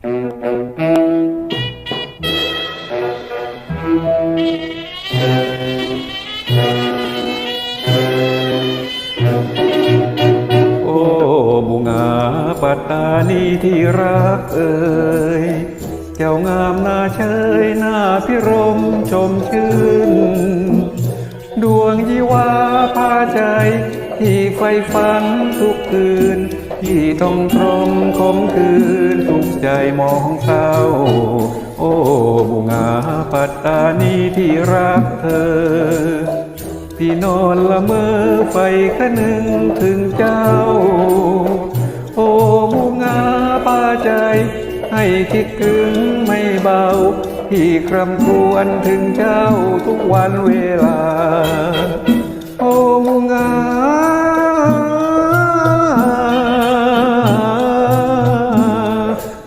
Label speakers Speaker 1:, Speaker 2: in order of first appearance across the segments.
Speaker 1: โอ้บุงาปัตตานีที่รักเอ่ยเจ้างามนาเชยหน้าพิรมชมชื่น ดวงยีวาพาใจ ที่ไฟฝันทุกคืน ที่ต้องตรมคมคืน ใจมองเศร้า โอ้บุงาปัตตานีที่รักเธอ ที่นอนละเมอไฟคะนึงถึงเจ้า โอ้บูงาป้าใจ ให้คิดถึงไม่เบา ที่ครำครวญถึงเจ้าทุกวันเวลา โอ้บูงา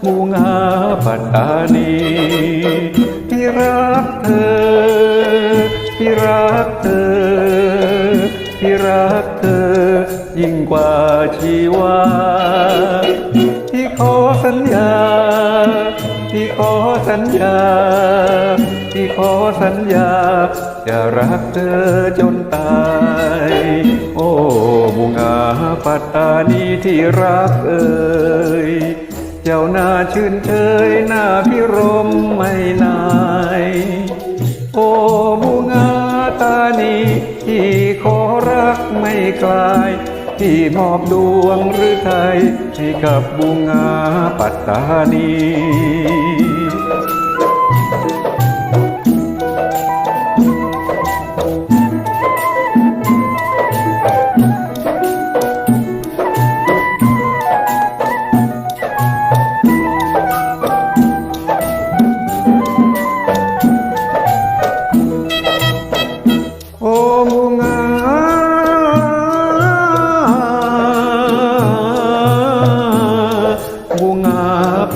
Speaker 1: มูงาปัตตานีที่รักเธอที่รักเธอที่รักเธอ ยิ่งกว่าชีวาที่ขอสัญญาที่ขอสัญญาที่ขอสัญญา จะรักเธอจนตาย โอ้บุงาปัตตานีที่รักเอ่ย เจ้าหน้าชื่นเชยหน้าพิรมไม่นาย โอ้บูงาตานีที่ขอรักไม่คลาย ที่มอบดวงหรือไทยให้กับบูงาปัตตานี ป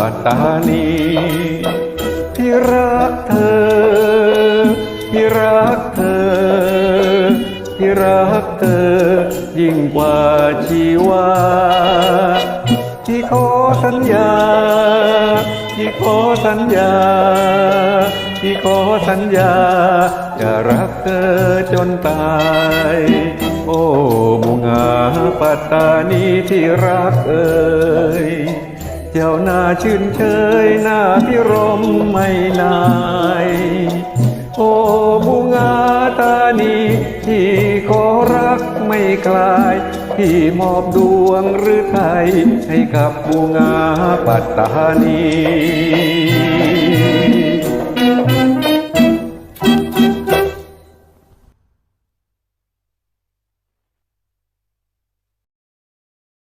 Speaker 1: ัตตานีที่รักเธอที่รักเธอที่รักเธอ ยิ่งกว่าชีวาที่ขอสัญญาที่ขอสัญญา ที่ขอสัญญา จะรักเธอจนตาย โอ้บุงาปัตตานีที่รักเอ่ยเจ้าหน้าชื่นเชยหน้าพิรมไม่นาย โอ้บูงาตานีที่ขอรักไม่คลาย ที่มอบดวงหรือไทยให้กับบูงาปัตตานี